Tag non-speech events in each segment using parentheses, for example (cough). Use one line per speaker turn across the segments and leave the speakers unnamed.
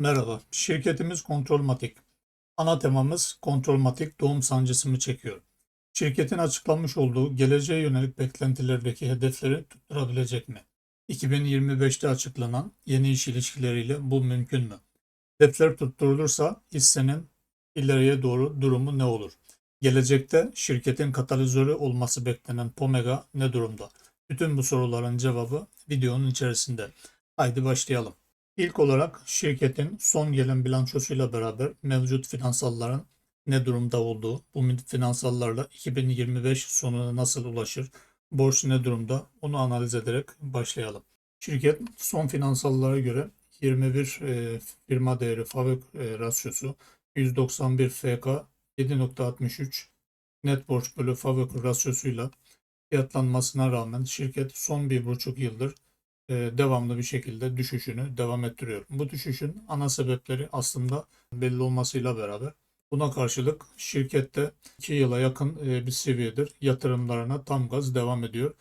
Merhaba, şirketimiz Kontrolmatik. Ana temamız Kontrolmatik doğum sancısı mı çekiyor? Şirketin açıklamış olduğu geleceğe yönelik beklentilerdeki hedefleri tutturabilecek mi? 2025'te açıklanan yeni iş ilişkileriyle bu mümkün mü? Hedefler tutturulursa hissenin ileriye doğru durumu ne olur? Gelecekte şirketin katalizörü olması beklenen Pomega ne durumda? Bütün bu soruların cevabı videonun içerisinde. Haydi başlayalım. İlk olarak şirketin son gelen bilançosuyla beraber mevcut finansalların ne durumda olduğu, bu finansallarla 2025 sonuna nasıl ulaşır, borç ne durumda onu analiz ederek başlayalım. Şirket son finansallara göre 21 e, firma değeri FAVÖK e, rasyosu 191 FK 7.63 net borç bölü FAVÖK rasyosuyla fiyatlanmasına rağmen şirket son bir buçuk yıldır devamlı bir şekilde düşüşünü devam ettiriyor. Bu düşüşün ana sebepleri aslında belli olmasıyla beraber buna karşılık şirkette 2 yıla yakın e, bir seviyedir yatırımlarına tam gaz devam ediyor.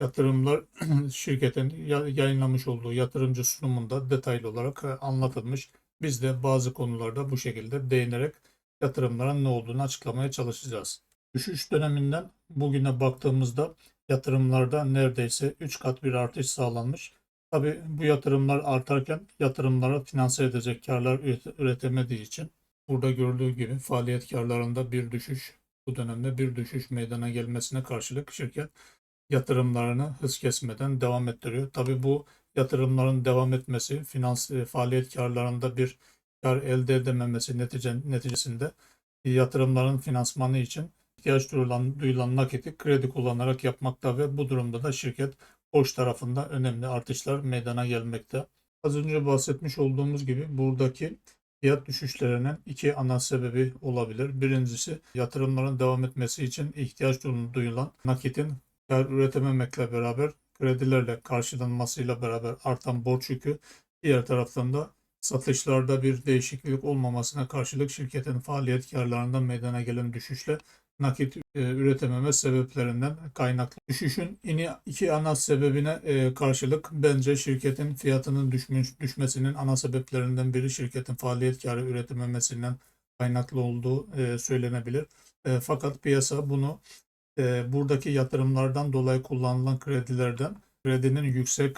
Yatırımlar (clears throat) şirketin yayınlamış olduğu yatırımcı sunumunda detaylı olarak e, anlatılmış. Biz de bazı konularda bu şekilde değinerek yatırımların ne olduğunu açıklamaya çalışacağız. Düşüş döneminden bugüne baktığımızda yatırımlarda neredeyse 3 kat bir artış sağlanmış. Tabi bu yatırımlar artarken yatırımlara finanse edecek karlar üretemediği için burada gördüğü gibi faaliyet karlarında bir düşüş bu dönemde bir düşüş meydana gelmesine karşılık şirket yatırımlarını hız kesmeden devam ettiriyor. Tabi bu yatırımların devam etmesi finans e, faaliyet karlarında bir kar elde edememesi netice, neticesinde yatırımların finansmanı için ihtiyaç duyulan, duyulan nakiti kredi kullanarak yapmakta ve bu durumda da şirket borç tarafında önemli artışlar meydana gelmekte. Az önce bahsetmiş olduğumuz gibi buradaki fiyat düşüşlerinin iki ana sebebi olabilir. Birincisi yatırımların devam etmesi için ihtiyaç duyulan nakitin kar üretememekle beraber kredilerle karşılanmasıyla beraber artan borç yükü diğer taraftan da satışlarda bir değişiklik olmamasına karşılık şirketin faaliyet karlarında meydana gelen düşüşle nakit e, üretememe sebeplerinden kaynaklı. Düşüşün iki ana sebebine e, karşılık bence şirketin fiyatının düşmüş, düşmesinin ana sebeplerinden biri şirketin faaliyet karı üretememesinden kaynaklı olduğu e, söylenebilir. Fakat piyasa bunu buradaki yatırımlardan dolayı kullanılan kredilerden kredinin yüksek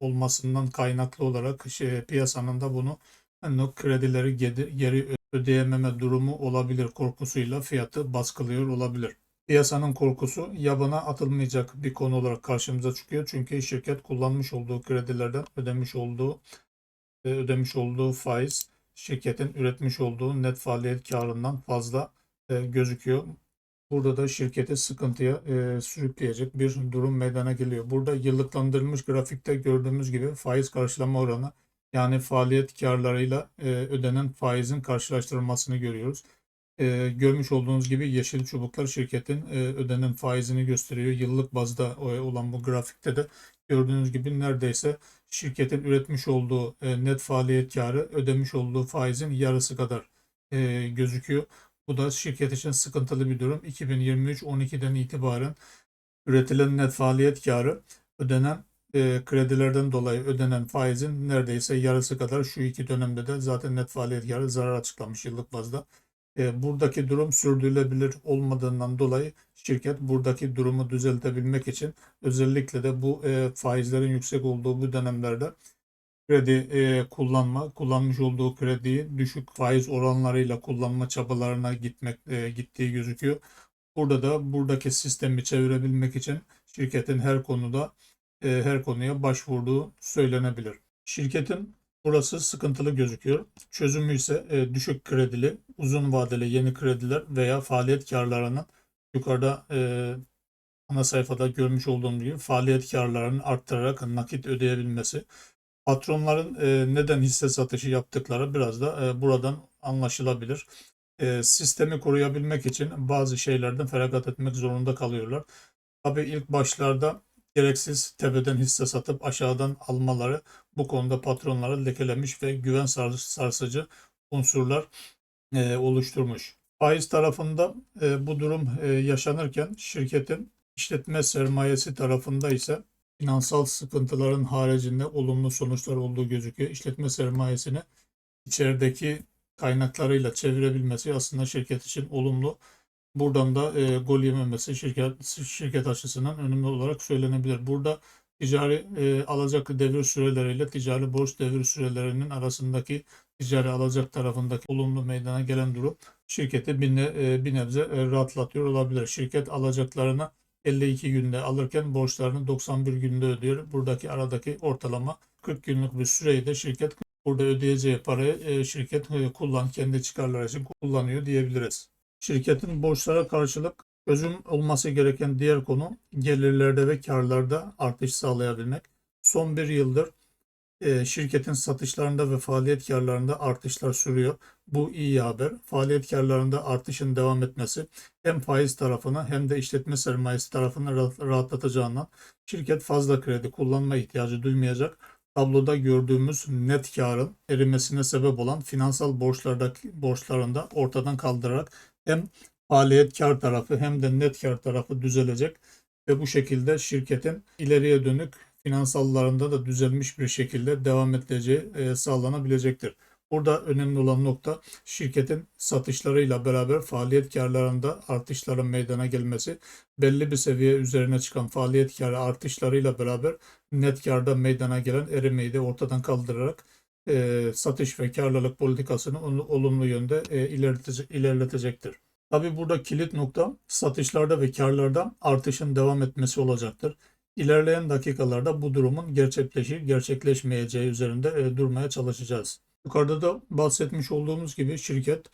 olmasından kaynaklı olarak şey, piyasanın da bunu yani kredileri geri ödeyememe durumu olabilir korkusuyla fiyatı baskılıyor olabilir. Piyasanın korkusu yabana atılmayacak bir konu olarak karşımıza çıkıyor. Çünkü şirket kullanmış olduğu kredilerden ödemiş olduğu e, ödemiş olduğu faiz şirketin üretmiş olduğu net faaliyet karından fazla e, gözüküyor. Burada da şirketi sıkıntıya e, sürükleyecek bir durum meydana geliyor. Burada yıllıklandırılmış grafikte gördüğümüz gibi faiz karşılama oranı yani faaliyet karlarıyla e, ödenen faizin karşılaştırılmasını görüyoruz. E, görmüş olduğunuz gibi yeşil çubuklar şirketin e, ödenen faizini gösteriyor. Yıllık bazda e, olan bu grafikte de gördüğünüz gibi neredeyse şirketin üretmiş olduğu e, net faaliyet karı ödemiş olduğu faizin yarısı kadar e, gözüküyor. Bu da şirket için sıkıntılı bir durum. 2023 12'den itibaren üretilen net faaliyet karı ödenen e, kredilerden dolayı ödenen faizin neredeyse yarısı kadar şu iki dönemde de zaten net faaliyet karı zarar açıklamış yıllık bazda. E, buradaki durum sürdürülebilir olmadığından dolayı şirket buradaki durumu düzeltebilmek için özellikle de bu e, faizlerin yüksek olduğu bu dönemlerde kredi e, kullanma, kullanmış olduğu krediyi düşük faiz oranlarıyla kullanma çabalarına gitmek e, gittiği gözüküyor. Burada da buradaki sistemi çevirebilmek için şirketin her konuda e, her konuya başvurduğu söylenebilir. Şirketin burası sıkıntılı gözüküyor. Çözümü ise e, düşük kredili, uzun vadeli yeni krediler veya faaliyet karlarının yukarıda e, ana sayfada görmüş olduğum gibi faaliyet karlarını arttırarak nakit ödeyebilmesi. Patronların e, neden hisse satışı yaptıkları biraz da e, buradan anlaşılabilir. E, sistemi koruyabilmek için bazı şeylerden feragat etmek zorunda kalıyorlar. Tabii ilk başlarda gereksiz tepeden hisse satıp aşağıdan almaları bu konuda patronları lekelemiş ve güven sarsıcı unsurlar e, oluşturmuş. Faiz tarafında e, bu durum e, yaşanırken şirketin işletme sermayesi tarafında ise finansal sıkıntıların haricinde olumlu sonuçlar olduğu gözüküyor. İşletme sermayesini içerideki kaynaklarıyla çevirebilmesi aslında şirket için olumlu. Buradan da e, gol yememesi şirket şirket açısından önemli olarak söylenebilir. Burada ticari e, alacak devir süreleriyle ticari borç devir sürelerinin arasındaki ticari alacak tarafındaki olumlu meydana gelen durum şirketi bir, ne, e, bir nebze e, rahatlatıyor olabilir. Şirket alacaklarını 52 günde alırken borçlarını 91 günde ödüyor. Buradaki aradaki ortalama 40 günlük bir süreyi de şirket burada ödeyeceği parayı e, şirket e, kullan kendi çıkarları için kullanıyor diyebiliriz. Şirketin borçlara karşılık çözüm olması gereken diğer konu gelirlerde ve karlarda artış sağlayabilmek. Son bir yıldır e, şirketin satışlarında ve faaliyet karlarında artışlar sürüyor. Bu iyi haber. Faaliyet karlarında artışın devam etmesi hem faiz tarafını hem de işletme sermayesi tarafını rahat- rahatlatacağından şirket fazla kredi kullanma ihtiyacı duymayacak. Tabloda gördüğümüz net karın erimesine sebep olan finansal borçlardaki borçlarında ortadan kaldırarak hem faaliyet kar tarafı hem de net kar tarafı düzelecek ve bu şekilde şirketin ileriye dönük finansallarında da düzelmiş bir şekilde devam edeceği e, sağlanabilecektir. Burada önemli olan nokta şirketin satışlarıyla beraber faaliyet karlarında artışların meydana gelmesi, belli bir seviye üzerine çıkan faaliyet karı artışlarıyla beraber net karda meydana gelen erimeyi de ortadan kaldırarak e, satış ve karlılık politikasını olumlu yönde e, ilerletece- ilerletecektir. Tabi burada kilit nokta satışlarda ve karlarda artışın devam etmesi olacaktır. İlerleyen dakikalarda bu durumun gerçekleşir gerçekleşmeyeceği üzerinde e, durmaya çalışacağız. Yukarıda da bahsetmiş olduğumuz gibi şirket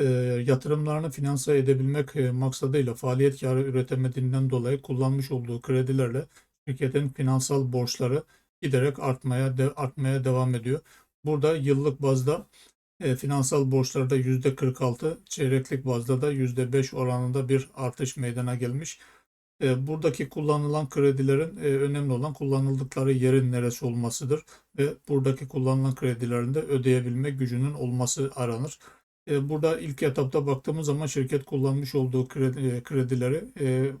e, yatırımlarını finanse edebilmek e, maksadıyla faaliyet karı üretemediğinden dolayı kullanmış olduğu kredilerle şirketin finansal borçları giderek artmaya de, artmaya devam ediyor. Burada yıllık bazda e, finansal borçlarda %46, çeyreklik bazda da %5 oranında bir artış meydana gelmiş. E, buradaki kullanılan kredilerin e, önemli olan kullanıldıkları yerin neresi olmasıdır ve buradaki kullanılan kredilerin de ödeyebilme gücünün olması aranır. E, burada ilk etapta baktığımız zaman şirket kullanmış olduğu kredi, e, kredileri e,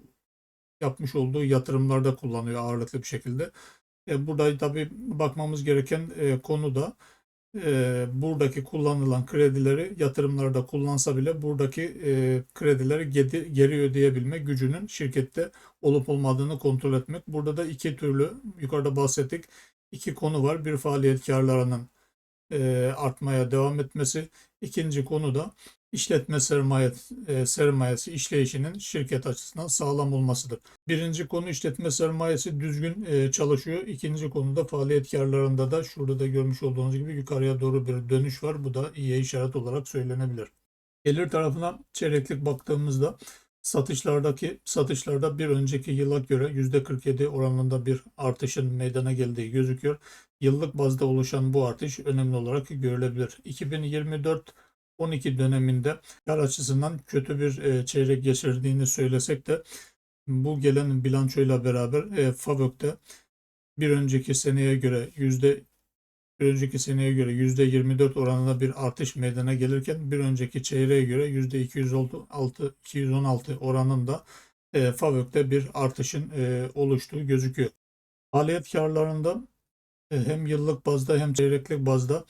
yapmış olduğu yatırımlarda kullanıyor ağırlıklı bir şekilde. E, burada tabii bakmamız gereken e, konu da e, buradaki kullanılan kredileri yatırımlarda kullansa bile buradaki kredileri geri, geri ödeyebilme gücünün şirkette olup olmadığını kontrol etmek. Burada da iki türlü yukarıda bahsettik iki konu var. Bir faaliyet karlarının artmaya devam etmesi. İkinci konu da işletme sermaye, e, sermayesi işleyişinin şirket açısından sağlam olmasıdır. Birinci konu işletme sermayesi düzgün e, çalışıyor. İkinci konuda faaliyet karlarında da şurada da görmüş olduğunuz gibi yukarıya doğru bir dönüş var. Bu da iyiye işaret olarak söylenebilir. Gelir tarafına çeyreklik baktığımızda satışlardaki satışlarda bir önceki yıla göre %47 oranında bir artışın meydana geldiği gözüküyor. Yıllık bazda oluşan bu artış önemli olarak görülebilir. 2024 12 döneminde kar açısından kötü bir e, çeyrek geçirdiğini söylesek de bu gelen bilançoyla beraber e, FAVÖK'te bir önceki seneye göre yüzde bir önceki seneye göre yüzde 24 oranında bir artış meydana gelirken bir önceki çeyreğe göre yüzde 216 216 oranında e, FAVÖK'te bir artışın e, oluştuğu gözüküyor. Faaliyet karlarında hem yıllık bazda hem çeyreklik bazda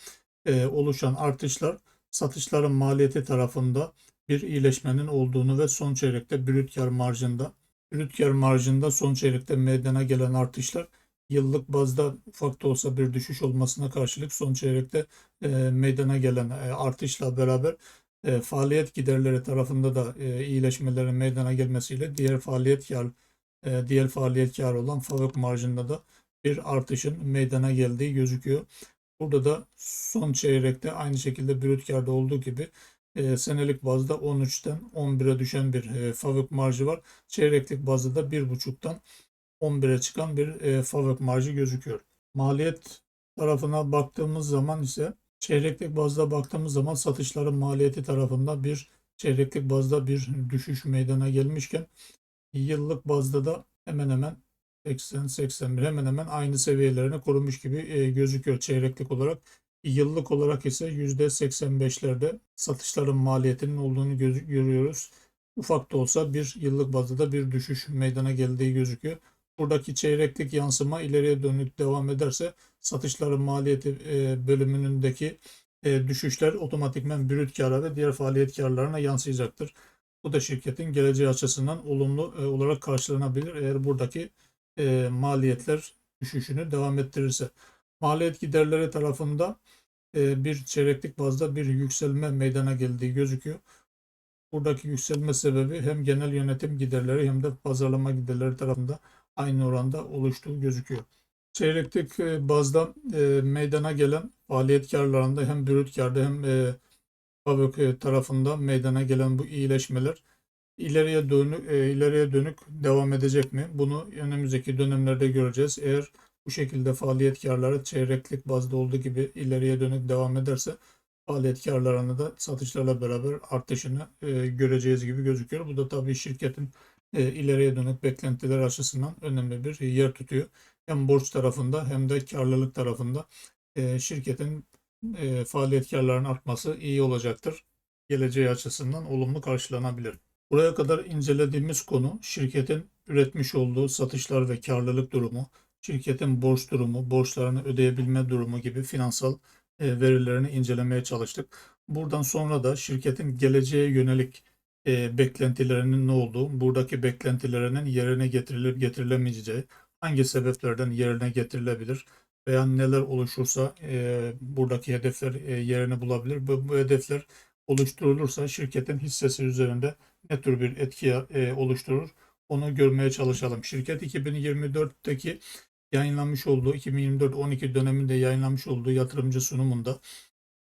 oluşan artışlar satışların maliyeti tarafında bir iyileşmenin olduğunu ve son çeyrekte brüt kar marjında brüt kar marjında son çeyrekte meydana gelen artışlar yıllık bazda ufak da olsa bir düşüş olmasına karşılık son çeyrekte e, meydana gelen e, artışla beraber e, faaliyet giderleri tarafında da e, iyileşmelerin meydana gelmesiyle diğer faaliyet kar e, diğer faaliyet kar olan FAVÖK marjında da bir artışın meydana geldiği gözüküyor. Burada da son çeyrekte aynı şekilde brüt karda olduğu gibi e, senelik bazda 13'ten 11'e düşen bir e, FAVÖK marjı var. Çeyreklik bazda da 1.5'tan 11'e çıkan bir e, FAVÖK marjı gözüküyor. Maliyet tarafına baktığımız zaman ise çeyreklik bazda baktığımız zaman satışların maliyeti tarafında bir çeyreklik bazda bir düşüş meydana gelmişken yıllık bazda da hemen hemen 80-81 hemen hemen aynı seviyelerini korumuş gibi e, gözüküyor çeyreklik olarak. Yıllık olarak ise %85'lerde satışların maliyetinin olduğunu görüyoruz. Ufak da olsa bir yıllık bazda da bir düşüş meydana geldiği gözüküyor. Buradaki çeyreklik yansıma ileriye dönük devam ederse satışların maliyeti e, bölümünündeki e, düşüşler otomatikmen brüt kâra ve diğer faaliyet kârlarına yansıyacaktır. Bu da şirketin geleceği açısından olumlu e, olarak karşılanabilir eğer buradaki e, maliyetler düşüşünü devam ettirirse. Maliyet giderleri tarafında e, bir çeyreklik bazda bir yükselme meydana geldiği gözüküyor. Buradaki yükselme sebebi hem genel yönetim giderleri hem de pazarlama giderleri tarafında aynı oranda oluştuğu gözüküyor. Çeyreklik e, bazda e, meydana gelen faaliyet karlarında hem brüt karda hem e, fabrik tarafında meydana gelen bu iyileşmeler ileriye dönük, e, ileriye dönük devam edecek mi? Bunu önümüzdeki dönemlerde göreceğiz. Eğer bu şekilde faaliyet karları çeyreklik bazda olduğu gibi ileriye dönük devam ederse faaliyet karlarını da satışlarla beraber artışını e, göreceğiz gibi gözüküyor. Bu da tabii şirketin e, ileriye dönük beklentiler açısından önemli bir yer tutuyor. Hem borç tarafında hem de karlılık tarafında e, şirketin e, faaliyet karlarının artması iyi olacaktır. Geleceği açısından olumlu karşılanabilir. Buraya kadar incelediğimiz konu şirketin üretmiş olduğu satışlar ve karlılık durumu, şirketin borç durumu, borçlarını ödeyebilme durumu gibi finansal e, verilerini incelemeye çalıştık. Buradan sonra da şirketin geleceğe yönelik e, beklentilerinin ne olduğu, buradaki beklentilerinin yerine getirilip getirilemeyeceği, hangi sebeplerden yerine getirilebilir veya neler oluşursa e, buradaki hedefler yerini bulabilir. Bu, bu hedefler oluşturulursa şirketin hissesi üzerinde ne tür bir etki e, oluşturur onu görmeye çalışalım. Şirket 2024'teki yayınlanmış olduğu 2024-12 döneminde yayınlanmış olduğu yatırımcı sunumunda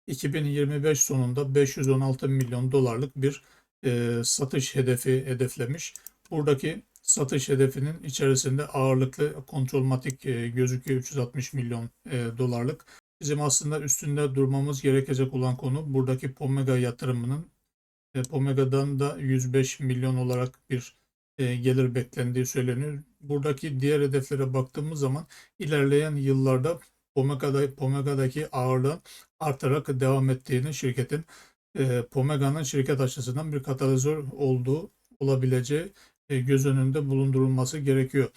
2025 sonunda 516 milyon dolarlık bir e, satış hedefi hedeflemiş. Buradaki satış hedefinin içerisinde ağırlıklı kontrolmatik e, gözüküyor 360 milyon e, dolarlık. Bizim aslında üstünde durmamız gerekecek olan konu buradaki Pomega yatırımının e, Pomega'dan da 105 milyon olarak bir e, gelir beklendiği söyleniyor. Buradaki diğer hedeflere baktığımız zaman ilerleyen yıllarda Pomega'da, Pomega'daki ağırlığın artarak devam ettiğini şirketin e, Pomega'nın şirket açısından bir katalizör olduğu olabileceği e, göz önünde bulundurulması gerekiyor.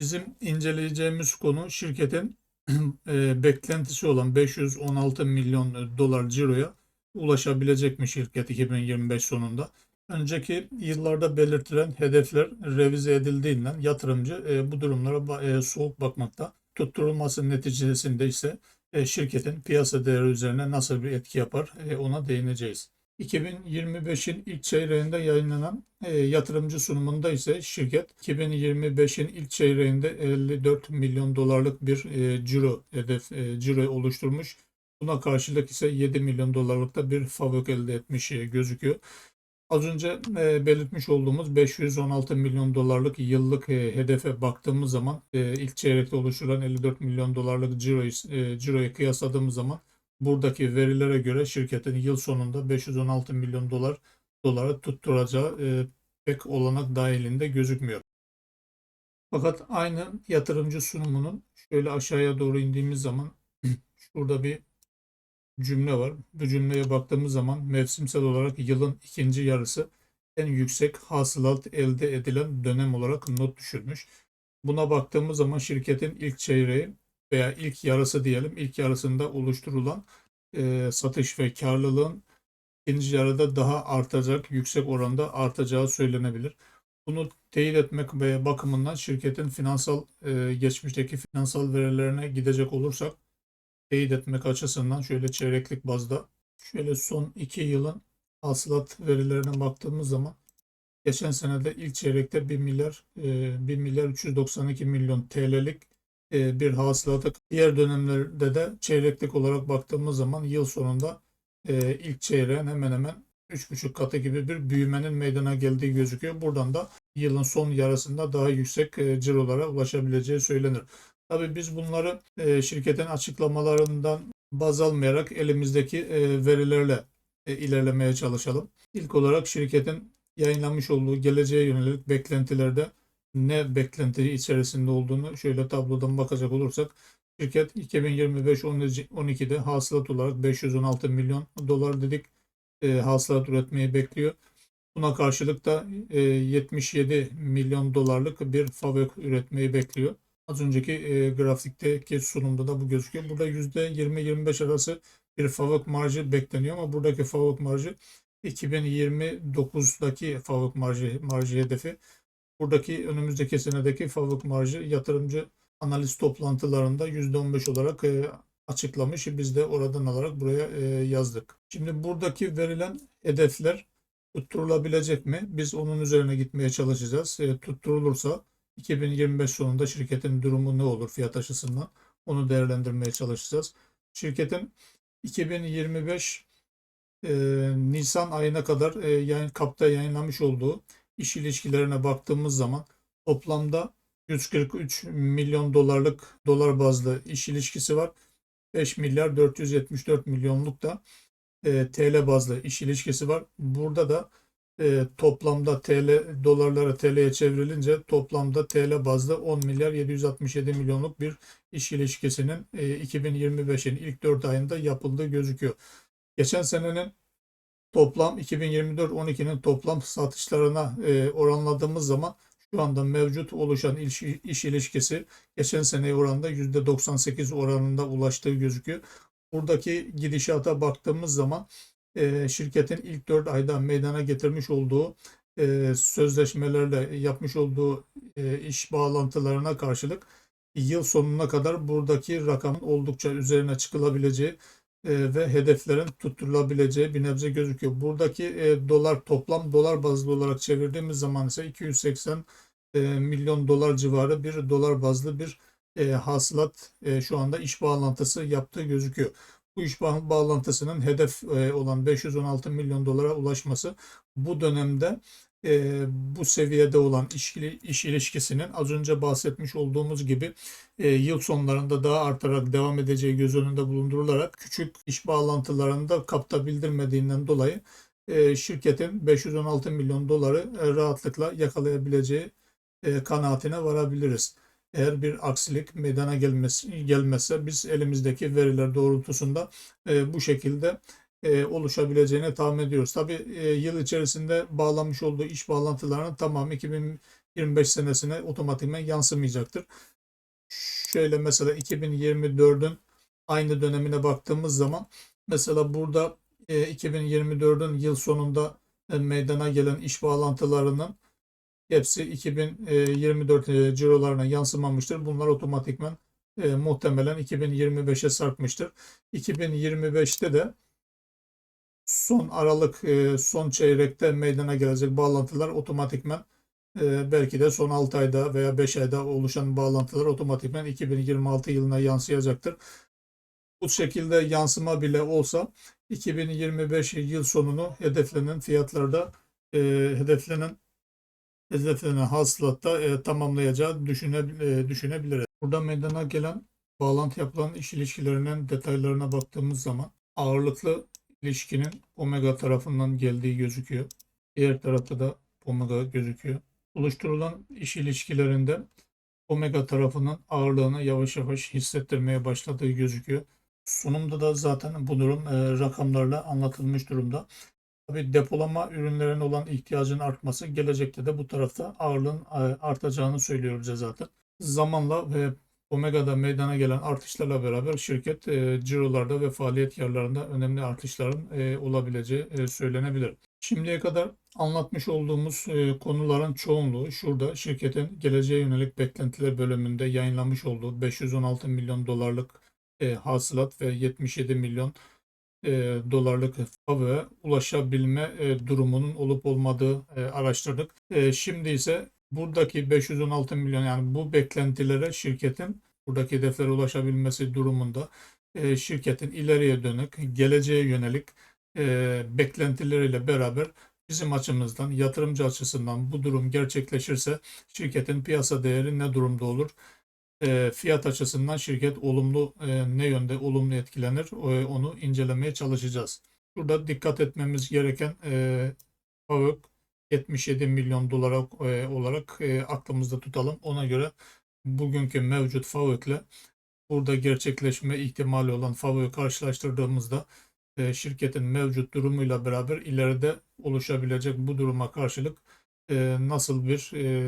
Bizim inceleyeceğimiz konu şirketin (clears throat) e, beklentisi olan 516 milyon dolar ciroya ulaşabilecek mi şirket 2025 sonunda? Önceki yıllarda belirtilen hedefler revize edildiğinden yatırımcı e, bu durumlara e, soğuk bakmakta. Tutturulması neticesinde ise e, şirketin piyasa değeri üzerine nasıl bir etki yapar e, ona değineceğiz. 2025'in ilk çeyreğinde yayınlanan e, yatırımcı sunumunda ise şirket 2025'in ilk çeyreğinde 54 milyon dolarlık bir e, ciro hedef e, ciro oluşturmuş. Buna karşılık ise 7 milyon dolarlık bir FAVÖK elde etmiş e, gözüküyor. Az önce e, belirtmiş olduğumuz 516 milyon dolarlık yıllık e, hedefe baktığımız zaman e, ilk çeyrekte oluşturan 54 milyon dolarlık ciroyu, e, ciroyu kıyasladığımız zaman buradaki verilere göre şirketin yıl sonunda 516 milyon dolar doları tutturacağı e, pek olanak dahilinde gözükmüyor. Fakat aynı yatırımcı sunumunun şöyle aşağıya doğru indiğimiz zaman (clears throat) şurada bir cümle var. Bu cümleye baktığımız zaman mevsimsel olarak yılın ikinci yarısı en yüksek hasılat elde edilen dönem olarak not düşürmüş. Buna baktığımız zaman şirketin ilk çeyreği veya ilk yarısı diyelim ilk yarısında oluşturulan e, satış ve karlılığın ikinci yarıda daha artacak, yüksek oranda artacağı söylenebilir. Bunu teyit etmek ve bakımından şirketin finansal e, geçmişteki finansal verilerine gidecek olursak teyit etmek açısından şöyle çeyreklik bazda şöyle son iki yılın hasılat verilerine baktığımız zaman geçen senede ilk çeyrekte 1 milyar 1 milyar 392 milyon TL'lik bir hasılatı diğer dönemlerde de çeyreklik olarak baktığımız zaman yıl sonunda ilk çeyreğin hemen hemen 3,5 katı gibi bir büyümenin meydana geldiği gözüküyor. Buradan da yılın son yarısında daha yüksek cirolara ulaşabileceği söylenir. Tabii biz bunları e, şirketin açıklamalarından baz almayarak elimizdeki e, verilerle e, ilerlemeye çalışalım. İlk olarak şirketin yayınlamış olduğu geleceğe yönelik beklentilerde ne beklenti içerisinde olduğunu şöyle tablodan bakacak olursak şirket 2025-12'de hasılat olarak 516 milyon dolar dedik e, hasılat üretmeyi bekliyor. Buna karşılık da e, 77 milyon dolarlık bir fabrik üretmeyi bekliyor. Az önceki e, grafikteki sunumda da bu gözüküyor. Burada %20-25 arası bir FAVÖK marjı bekleniyor ama buradaki FAVÖK marjı 2029'daki FAVÖK marjı, marjı hedefi. Buradaki önümüzdeki senedeki FAVÖK marjı yatırımcı analiz toplantılarında %15 olarak e, açıklamış. Biz de oradan alarak buraya e, yazdık. Şimdi buradaki verilen hedefler tutturulabilecek mi? Biz onun üzerine gitmeye çalışacağız. E, tutturulursa 2025 sonunda şirketin durumu ne olur fiyat açısından onu değerlendirmeye çalışacağız. Şirketin 2025 e, Nisan ayına kadar e, yayın, kapta yayınlamış olduğu iş ilişkilerine baktığımız zaman toplamda 143 milyon dolarlık dolar bazlı iş ilişkisi var. 5 milyar 474 milyonluk da e, TL bazlı iş ilişkisi var. Burada da e, toplamda TL dolarlara TL'ye çevrilince toplamda TL bazlı 10 milyar 767 milyonluk bir iş ilişkisinin e, 2025'in ilk 4 ayında yapıldığı gözüküyor. Geçen senenin toplam 2024-12'nin toplam satışlarına e, oranladığımız zaman şu anda mevcut oluşan iş, iş ilişkisi geçen seneye oranında %98 oranında ulaştığı gözüküyor. Buradaki gidişata baktığımız zaman e, şirketin ilk 4 ayda meydana getirmiş olduğu e, sözleşmelerle yapmış olduğu e, iş bağlantılarına karşılık yıl sonuna kadar buradaki rakamın oldukça üzerine çıkılabileceği ve hedeflerin tutturulabileceği bir nebze gözüküyor. Buradaki e, dolar toplam dolar bazlı olarak çevirdiğimiz zaman ise 280 e, milyon dolar civarı bir dolar bazlı bir e, hasılat e, şu anda iş bağlantısı yaptığı gözüküyor. Bu iş bağ- bağlantısının hedef e, olan 516 milyon dolara ulaşması bu dönemde e, bu seviyede olan iş, iş ilişkisinin az önce bahsetmiş olduğumuz gibi e, yıl sonlarında daha artarak devam edeceği göz önünde bulundurularak küçük iş bağlantılarında kapta bildirmediğinden dolayı e, şirketin 516 milyon doları e, rahatlıkla yakalayabileceği e, kanaatine varabiliriz. Eğer bir aksilik meydana gelmesi, gelmezse biz elimizdeki veriler doğrultusunda e, bu şekilde e, oluşabileceğini tahmin ediyoruz. Tabii e, yıl içerisinde bağlanmış olduğu iş bağlantılarının tamamı 2025 senesine otomatikman yansımayacaktır. Şöyle mesela 2024'ün aynı dönemine baktığımız zaman mesela burada e, 2024'ün yıl sonunda e, meydana gelen iş bağlantılarının hepsi 2024 e, cirolarına yansımamıştır. Bunlar otomatikman e, muhtemelen 2025'e sarkmıştır. 2025'te de son Aralık, e, son çeyrekte meydana gelecek bağlantılar otomatikman e, belki de son 6 ayda veya 5 ayda oluşan bağlantılar otomatikman 2026 yılına yansıyacaktır. Bu şekilde yansıma bile olsa 2025 yıl sonunu hedeflenen fiyatlarda e, hedeflenen hedeflenen hasılatta e, tamamlayacağı düşüne, e, düşünebiliriz. Burada meydana gelen bağlantı yapılan iş ilişkilerinin detaylarına baktığımız zaman ağırlıklı ilişkinin Omega tarafından geldiği gözüküyor. Diğer tarafta da Omega gözüküyor. Oluşturulan iş ilişkilerinde Omega tarafının ağırlığını yavaş yavaş hissettirmeye başladığı gözüküyor. Sunumda da zaten bu durum e, rakamlarla anlatılmış durumda. Tabii depolama ürünlerine olan ihtiyacın artması gelecekte de bu tarafta ağırlığın e, artacağını söylüyor bize zaten. Zamanla ve Omega'da meydana gelen artışlarla beraber şirket e, cirolarda ve faaliyet karlarında önemli artışların e, olabileceği e, söylenebilir. Şimdiye kadar anlatmış olduğumuz e, konuların çoğunluğu şurada şirketin geleceğe yönelik beklentiler bölümünde yayınlamış olduğu 516 milyon dolarlık e, hasılat ve 77 milyon e, dolarlık FAVÖ'ye ulaşabilme e, durumunun olup olmadığı e, araştırdık. E, şimdi ise buradaki 516 milyon yani bu beklentilere şirketin buradaki hedeflere ulaşabilmesi durumunda e, şirketin ileriye dönük, geleceğe yönelik e, beklentileriyle beraber bizim açımızdan, yatırımcı açısından bu durum gerçekleşirse şirketin piyasa değeri ne durumda olur? E, fiyat açısından şirket olumlu ne yönde olumlu etkilenir onu incelemeye çalışacağız. Burada dikkat etmemiz gereken e, FAVÖK 77 milyon dolara e, olarak e, aklımızda tutalım. Ona göre bugünkü mevcut FAVÖK'le burada gerçekleşme ihtimali olan FAVÖK'ü karşılaştırdığımızda e, şirketin mevcut durumuyla beraber ileride oluşabilecek bu duruma karşılık nasıl bir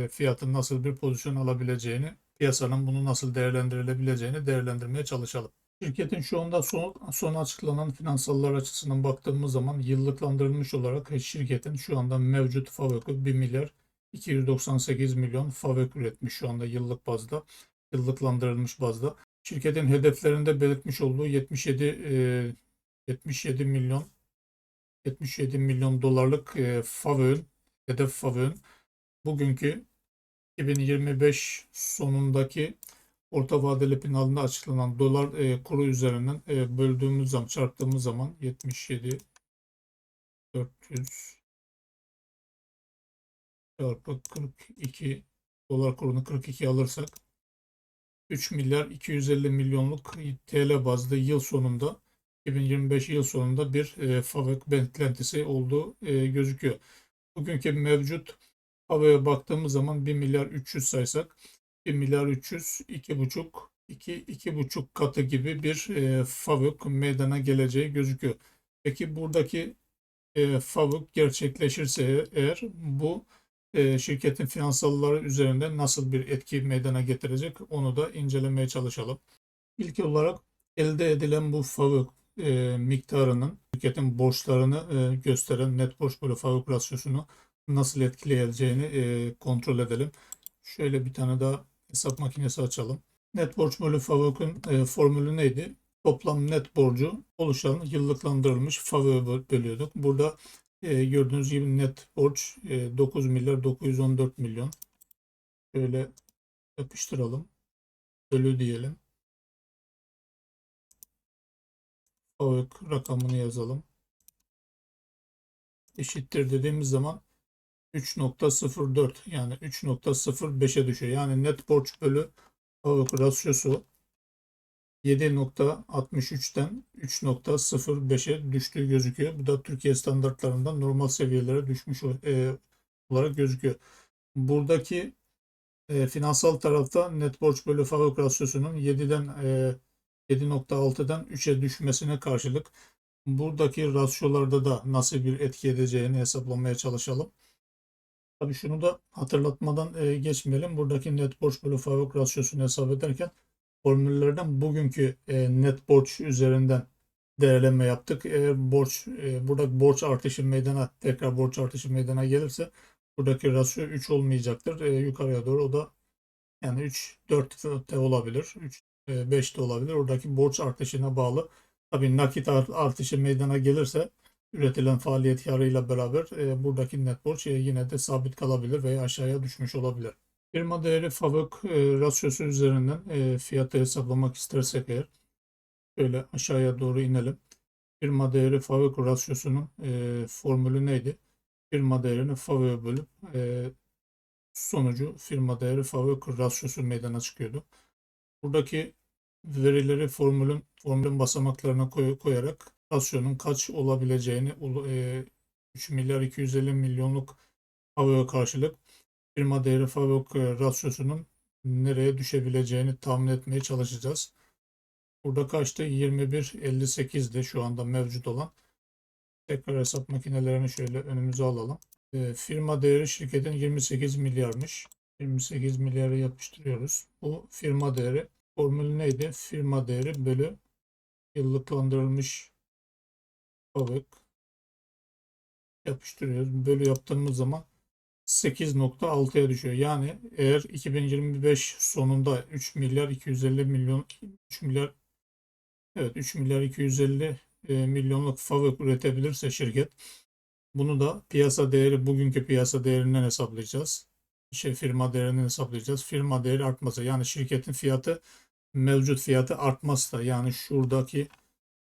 fiyatın nasıl bir pozisyon alabileceğini piyasanın bunu nasıl değerlendirilebileceğini değerlendirmeye çalışalım. Şirketin şu anda son, son açıklanan finansallar açısından baktığımız zaman yıllıklandırılmış olarak şirketin şu anda mevcut FAVÖK'ü 1 milyar 298 milyon FAVÖK üretmiş şu anda yıllık bazda, yıllıklandırılmış bazda. Şirketin hedeflerinde belirtmiş olduğu 77 e, 77 milyon 77 milyon dolarlık e, FAVÖK'ün hedef FAVÖK'ün bugünkü 2025 sonundaki orta vadeli planında açıklanan dolar e, kuru üzerinden e, böldüğümüz zaman çarptığımız zaman 77 400 çarpı 42 dolar kurunu 42 alırsak 3 milyar 250 milyonluk TL bazlı yıl sonunda 2025 yıl sonunda bir e, FAVÖK beklentisi olduğu e, gözüküyor. Bugünkü mevcut FAVÖK'e baktığımız zaman 1 milyar 300 saysak 1 milyar 300 2,5 2 2,5 katı gibi bir e, FAVÖK meydana geleceği gözüküyor. Peki buradaki e, FAVÖK gerçekleşirse eğer bu e, şirketin finansalları üzerinde nasıl bir etki meydana getirecek onu da incelemeye çalışalım. İlk olarak elde edilen bu FAVÖK e, miktarının şirketin borçlarını e, gösteren net borç bölü FAVÖK rasyosunu nasıl etkileyeceğini e, kontrol edelim. Şöyle bir tane daha hesap makinesi açalım. Net borç bölü FAVÖK'ün e, formülü neydi? Toplam net borcu oluşan yıllıklandırılmış FAVÖK'e bölüyorduk. Burada e, gördüğünüz gibi net borç e, 9 milyar 914 milyon. Şöyle yapıştıralım. Bölü diyelim. FAVÖK rakamını yazalım. Eşittir dediğimiz zaman 3.04 yani 3.05'e düşüyor. Yani net borç bölü FAVÖK rasyosu 7.63'ten 3.05'e düştüğü gözüküyor. Bu da Türkiye standartlarından normal seviyelere düşmüş e, olarak gözüküyor. Buradaki e, finansal tarafta net borç bölü FAVÖK rasyosunun 7'den e, 7.6'dan 3'e düşmesine karşılık buradaki rasyolarda da nasıl bir etki edeceğini hesaplamaya çalışalım. Tabii şunu da hatırlatmadan e, geçmeyelim. Buradaki net borç bölü FAVÖK rasyosunu hesap ederken formüllerden bugünkü e, net borç üzerinden değerlenme yaptık. Eğer borç e, buradaki borç artışı meydana tekrar borç artışı meydana gelirse buradaki rasyo 3 olmayacaktır. E, yukarıya doğru o da yani 3 4 de olabilir. 3 5 de olabilir. Oradaki borç artışına bağlı. Tabii nakit artışı meydana gelirse üretilen faaliyet karıyla beraber e, buradaki net borç e, yine de sabit kalabilir veya aşağıya düşmüş olabilir. Firma değeri FAVÖK e, rasyosu üzerinden e, fiyatı hesaplamak istersek eğer şöyle aşağıya doğru inelim. Firma değeri FAVÖK rasyosunun e, formülü neydi? Firma değerini FAVÖK'e bölüp e, sonucu firma değeri FAVÖK rasyosu meydana çıkıyordu. Buradaki verileri formülün formülün basamaklarına koy, koyarak rasyonun kaç olabileceğini e, 3 milyar 250 milyonluk FAVÖK'e karşılık firma değeri FAVÖK rasyosunun nereye düşebileceğini tahmin etmeye çalışacağız. Burada kaçtı? 21.58'de şu anda mevcut olan. Tekrar hesap makinelerini şöyle önümüze alalım. E, firma değeri şirketin 28 milyarmış. 28 milyarı yapıştırıyoruz. Bu firma değeri. Formülü neydi? Firma değeri bölü yıllıklandırılmış FAVÖK yapıştırıyoruz. Bölü yaptığımız zaman 8.6'ya düşüyor. Yani eğer 2025 sonunda 3 milyar 250 milyon 3 milyar evet 3 milyar 250 e, milyonluk FAVÖK üretebilirse şirket bunu da piyasa değeri bugünkü piyasa değerinden hesaplayacağız. Şey firma değerinden hesaplayacağız. Firma değeri artmasa yani şirketin fiyatı mevcut fiyatı artmazsa yani şuradaki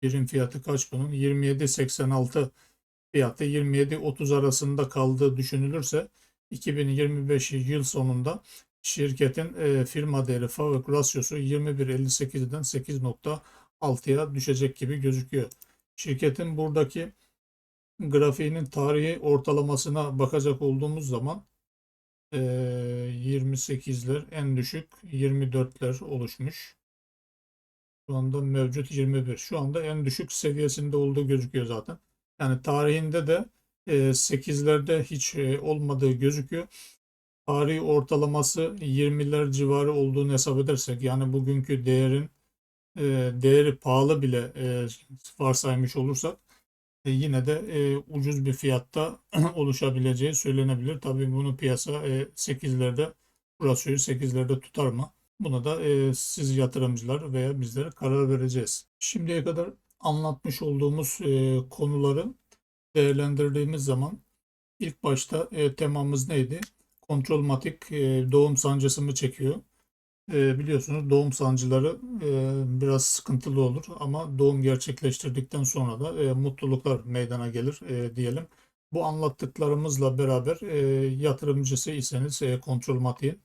birim fiyatı kaç bunun? 27.86 fiyatı 27.30 arasında kaldığı düşünülürse 2025 yıl sonunda şirketin e, firma değeri FAVÖK rasyosu 21.58'den 8.6'ya düşecek gibi gözüküyor. Şirketin buradaki grafiğinin tarihi ortalamasına bakacak olduğumuz zaman e, 28'ler en düşük 24'ler oluşmuş. Şu anda mevcut 21. Şu anda en düşük seviyesinde olduğu gözüküyor zaten. Yani tarihinde de 8'lerde hiç olmadığı gözüküyor. Tarihi ortalaması 20'ler civarı olduğunu hesap edersek yani bugünkü değerin e, değeri pahalı bile e, varsaymış olursak e, yine de e, ucuz bir fiyatta (clears throat) oluşabileceği söylenebilir. Tabii bunu piyasa e, 8'lerde burası 8'lerde tutar mı? Buna da e, siz yatırımcılar veya bizlere karar vereceğiz. Şimdiye kadar anlatmış olduğumuz e, konuları değerlendirdiğimiz zaman ilk başta e, temamız neydi? Kontrolmatik e, doğum sancısı mı çekiyor? E, biliyorsunuz doğum sancıları e, biraz sıkıntılı olur ama doğum gerçekleştirdikten sonra da e, mutluluklar meydana gelir e, diyelim. Bu anlattıklarımızla beraber e, yatırımcısı iseniz e, kontrolmatiğin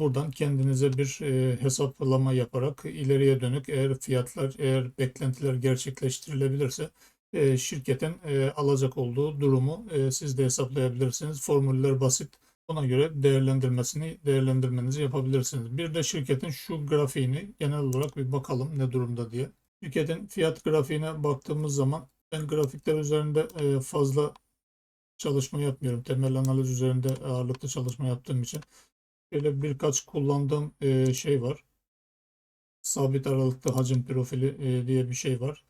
buradan kendinize bir e, hesaplama yaparak ileriye dönük eğer fiyatlar, eğer beklentiler gerçekleştirilebilirse e, şirketin e, alacak olduğu durumu e, siz de hesaplayabilirsiniz. Formüller basit. Ona göre değerlendirmesini, değerlendirmenizi yapabilirsiniz. Bir de şirketin şu grafiğini genel olarak bir bakalım ne durumda diye. Şirketin fiyat grafiğine baktığımız zaman ben grafikler üzerinde e, fazla çalışma yapmıyorum. Temel analiz üzerinde ağırlıklı çalışma yaptığım için Şöyle birkaç kullandığım e, şey var. Sabit aralıklı hacim profili e, diye bir şey var.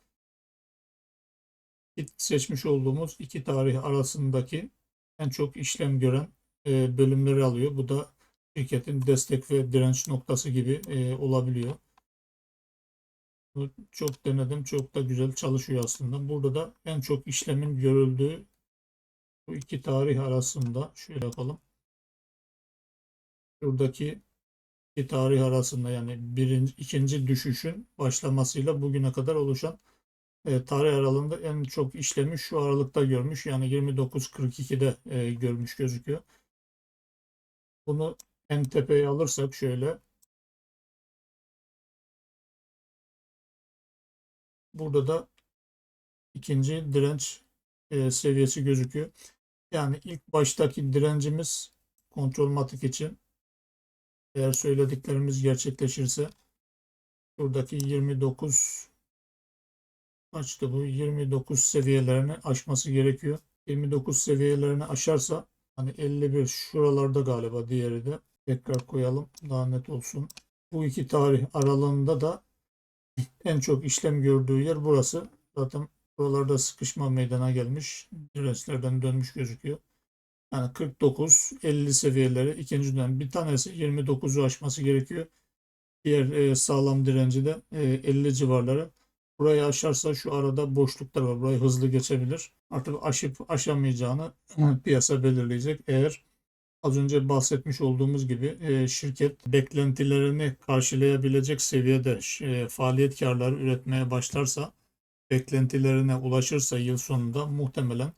Seçmiş olduğumuz iki tarih arasındaki en çok işlem gören e, bölümleri alıyor. Bu da şirketin destek ve direnç noktası gibi e, olabiliyor. Çok denedim. Çok da güzel çalışıyor aslında. Burada da en çok işlemin görüldüğü bu iki tarih arasında şöyle yapalım. Şuradaki iki tarih arasında yani birinci, ikinci düşüşün başlamasıyla bugüne kadar oluşan e, tarih aralığında en çok işlemi şu aralıkta görmüş. Yani 29.42'de e, görmüş gözüküyor. Bunu en tepeye alırsak şöyle burada da ikinci direnç e, seviyesi gözüküyor. Yani ilk baştaki direncimiz kontrol matik için eğer söylediklerimiz gerçekleşirse buradaki 29 kaçtı bu 29 seviyelerini aşması gerekiyor. 29 seviyelerini aşarsa hani 51 şuralarda galiba diğeri de tekrar koyalım daha net olsun. Bu iki tarih aralığında da en çok işlem gördüğü yer burası. Zaten buralarda sıkışma meydana gelmiş. Dirençlerden dönmüş gözüküyor. Yani 49, 50 seviyeleri ikinci dönem. Bir tanesi 29'u aşması gerekiyor. Diğer e, sağlam direnci de e, 50 civarları. Burayı aşarsa şu arada boşluklar var. Burayı hızlı geçebilir. Artık aşıp aşamayacağını piyasa belirleyecek. Eğer az önce bahsetmiş olduğumuz gibi e, şirket beklentilerini karşılayabilecek seviyede e, faaliyet karları üretmeye başlarsa, beklentilerine ulaşırsa yıl sonunda muhtemelen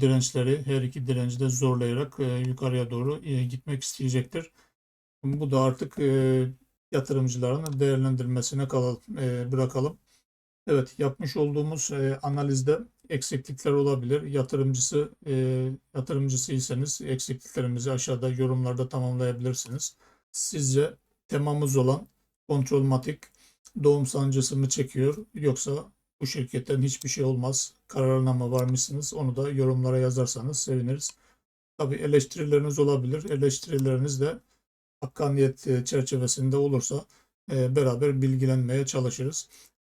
dirençleri her iki direnci de zorlayarak e, yukarıya doğru e, gitmek isteyecektir. Bu da artık e, yatırımcıların değerlendirmesine kalalım, e, bırakalım. Evet yapmış olduğumuz analizde eksiklikler olabilir. Yatırımcısı yatırımcısıysanız eksikliklerimizi aşağıda yorumlarda tamamlayabilirsiniz. Sizce temamız olan kontrolmatik doğum sancısı mı çekiyor yoksa bu şirketten hiçbir şey olmaz. Kararına mı varmışsınız? Onu da yorumlara yazarsanız seviniriz. Tabi eleştirileriniz olabilir. Eleştirileriniz de hakkaniyet e, çerçevesinde olursa e, beraber bilgilenmeye çalışırız.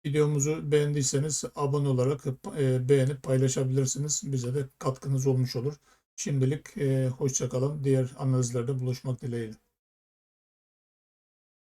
Videomuzu beğendiyseniz abone olarak e, beğenip paylaşabilirsiniz. Bize de katkınız olmuş olur. Şimdilik hoşçakalın. Diğer analizlerde buluşmak dileğiyle.